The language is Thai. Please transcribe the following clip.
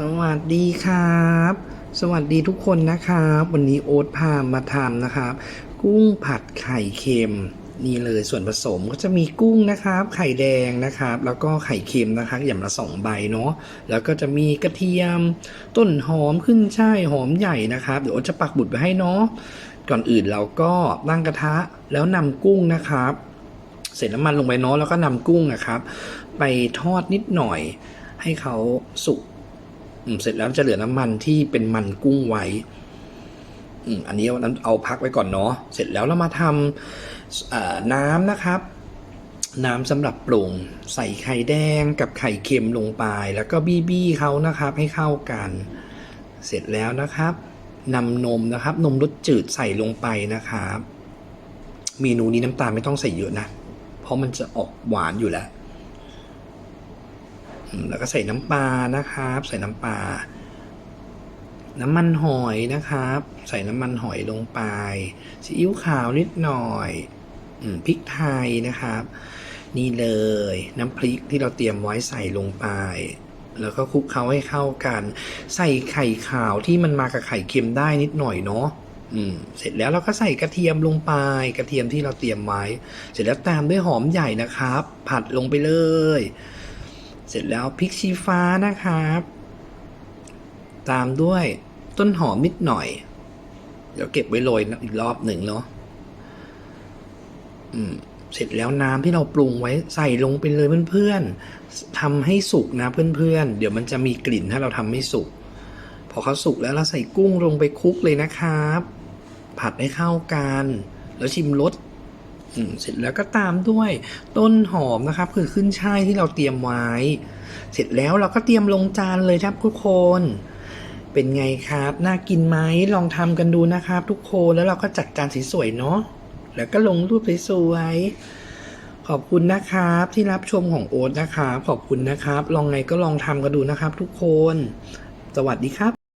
สวัสดีครับ สวัสดีทุกคนนะครับ วันนี้โอ๊ตพามาทำนะครับ กุ้งผัดไข่เค็มนี่เลยส่วนผสมก็จะมีกุ้งนะครับ ไข่แดงนะครับ แล้วก็ไข่เค็มนะครับอย่างละสองใบเนาะแล้วก็จะมีกระเทียม ต้นหอมขึ้นช่ายหอมใหญ่นะครับ เดี๋ยวโอ๊ตจะปักบุตรไว้ให้เนาะก่อนอื่นเราก็ตั้งกระทะแล้วนำกุ้งนะครับ เสร็จน้ำมันลงไปเนาะแล้วก็นำกุ้งนะครับ ไปทอดนิดหน่อย ให้เขาสุก เสร็จแล้วจะเหลือน้ำมันที่เป็นมันกุ้งไว้อือันนี้เอาเอาพักไว้ก่อนเนาะเสร็จแล้วเรามาทำน้ำนะครับ น้ำสำหรับปรุงใส่ไข่แดงกับไข่เค็มลงไป แล้วก็บี้บี้เขานะครับให้เข้ากัน เสร็จแล้วนะครับนำนมนะครับ นมรสจืดใส่ลงไปนะครับ เมนูนี้น้ำตาลไม่ต้องใส่เยอะนะ เพราะมันจะออกหวานอยู่แล้ว แล้วก็ใส่น้ำปลานะครับ ใส่น้ำปลา น้ำมันหอยนะครับ ใส่น้ำมันหอยลงไปซีอิ๊วขาวนิดหน่อยอพริกไทยนะครับ นี่เลยน้ำพริกที่เราเตรียมไว้ใส่ลงไป แล้วก็คลุกเคล้าให้เข้ากัน ใส่ไข่ขาวที่มันมากับไข่เค็มได้นิดหน่อยเนาะเสร็จแล้วเราก็ใส่กระเทียมลงไป กระเทียมที่เราเตรียมไว้ เสร็จแล้วตามด้วยหอมใหญ่นะครับ ผัดลงไปเลย เสร็จแล้วพริกชี้ฟ้านะครับ ตามด้วยต้นหอมนิดหน่อย เดี๋ยวเก็บไว้โรยอีกรอบหนึ่งเนาะอืมเสร็จแล้วน้ำที่เราปรุงไว้ใส่ลงไปเลยเพื่อนๆทำให้สุกนะเพื่อนๆ เดี๋ยวมันจะมีกลิ่นถ้าเราทำไม่สุก พอเขาสุกแล้วเราใส่กุ้งลงไปคลุกเลยนะครับ ผัดให้เข้ากัน แล้วชิมรส เสร็จแล้วก็ตามด้วยต้นหอมนะครับ คือขึ้นช่ายที่เราเตรียมไว้ เสร็จแล้วเราก็เตรียมลงจานเลยครับทุกคน เป็นไงครับ น่ากินไหมลองทำกันดูนะครับ ทุกคนแล้วเราก็จัดจานสวยๆเนาะแล้วก็ลงรูปสวยๆขอบคุณนะครับที่รับชมของโอ๊ตนะครับขอบคุณนะครับ ลองไงก็ลองทำกันดูนะครับทุกคน สวัสดีครับ